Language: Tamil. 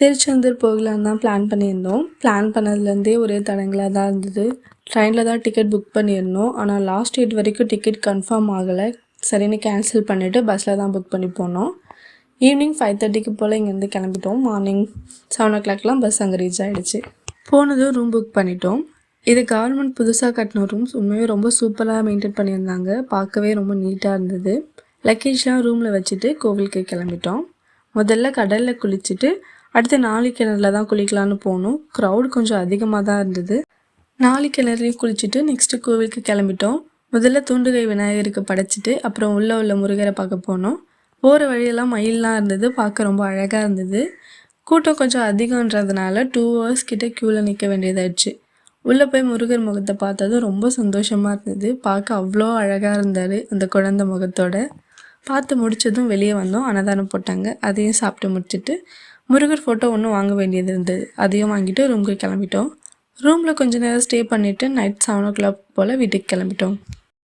திருச்செந்தூர் போகலான்னு தான் பிளான் பண்ணியிருந்தோம். பிளான் பண்ணதுலேருந்தே ஒரே தடங்களாக தான் இருந்தது. ட்ரெயினில் தான் டிக்கெட் புக் பண்ணியிருந்தோம். ஆனால் லாஸ்ட் டேட் வரைக்கும் டிக்கெட் கன்ஃபார்ம் ஆகலை. சரின்னு கேன்சல் பண்ணிவிட்டு பஸ்ஸில் தான் புக் பண்ணி போனோம். ஈவினிங் ஃபைவ் தேர்ட்டிக்கு போல் இங்கேருந்து கிளம்பிட்டோம். மார்னிங் செவன் ஓ கிளாக்லாம் பஸ் அங்கே ரீச் ஆகிடுச்சு போனதும் ரூம் புக் பண்ணிட்டோம். இது கவர்மெண்ட் புதுசாக கட்டின ரூம்ஸ் உண்மையே ரொம்ப சூப்பராக மெயின்டைன் பண்ணியிருந்தாங்க. பார்க்கவே ரொம்ப நீட்டாக இருந்தது. லக்கேஜ்லாம் ரூமில் வச்சுட்டு கோவிலுக்கு கிளம்பிட்டோம். முதல்ல கடலில் குளிச்சுட்டு அடுத்து நாலு கிணறுல தான் குளிக்கலான்னு போனோம். க்ரௌட் கொஞ்சம் அதிகமாக தான் இருந்தது. நாலு கிணறுலையும் குளிச்சுட்டு நெக்ஸ்ட்டு கோவிலுக்கு கிளம்பிட்டோம். முதல்ல தூண்டுகை விநாயகருக்கு படைச்சிட்டு அப்புறம் உள்ளே உள்ள முருகரை பார்க்க போனோம். போகிற வழியெல்லாம் மயிலெலாம் இருந்தது பார்க்க ரொம்ப அழகாக இருந்தது. கூட்டம் கொஞ்சம் அதிகன்றதுனால டூ ஹவர்ஸ் கிட்ட க்யூவில் நிற்க வேண்டியதாயிடுச்சு. உள்ளே போய் முருகர் முகத்தை பார்த்ததும் ரொம்ப சந்தோஷமாக இருந்தது. பார்க்க அவ்வளோ அழகாக இருந்தார் அந்த குழந்தை முகத்தோட. பார்த்து முடிச்சதும் வெளியே வந்தோம். அன்னதானம் போட்டாங்க. அதையும் சாப்பிட்டு முடிச்சுட்டு முருகர் ஃபோட்டோ ஒன்று வாங்க வேண்டியது இருந்தது. அதையும் வாங்கிட்டு ரூமுக்கு கிளம்பிட்டோம். ரூமில் கொஞ்ச நேரம் ஸ்டே பண்ணிவிட்டு நைட் செவன் ஓ கிளாக் போல் வீட்டுக்கு கிளம்பிட்டோம்.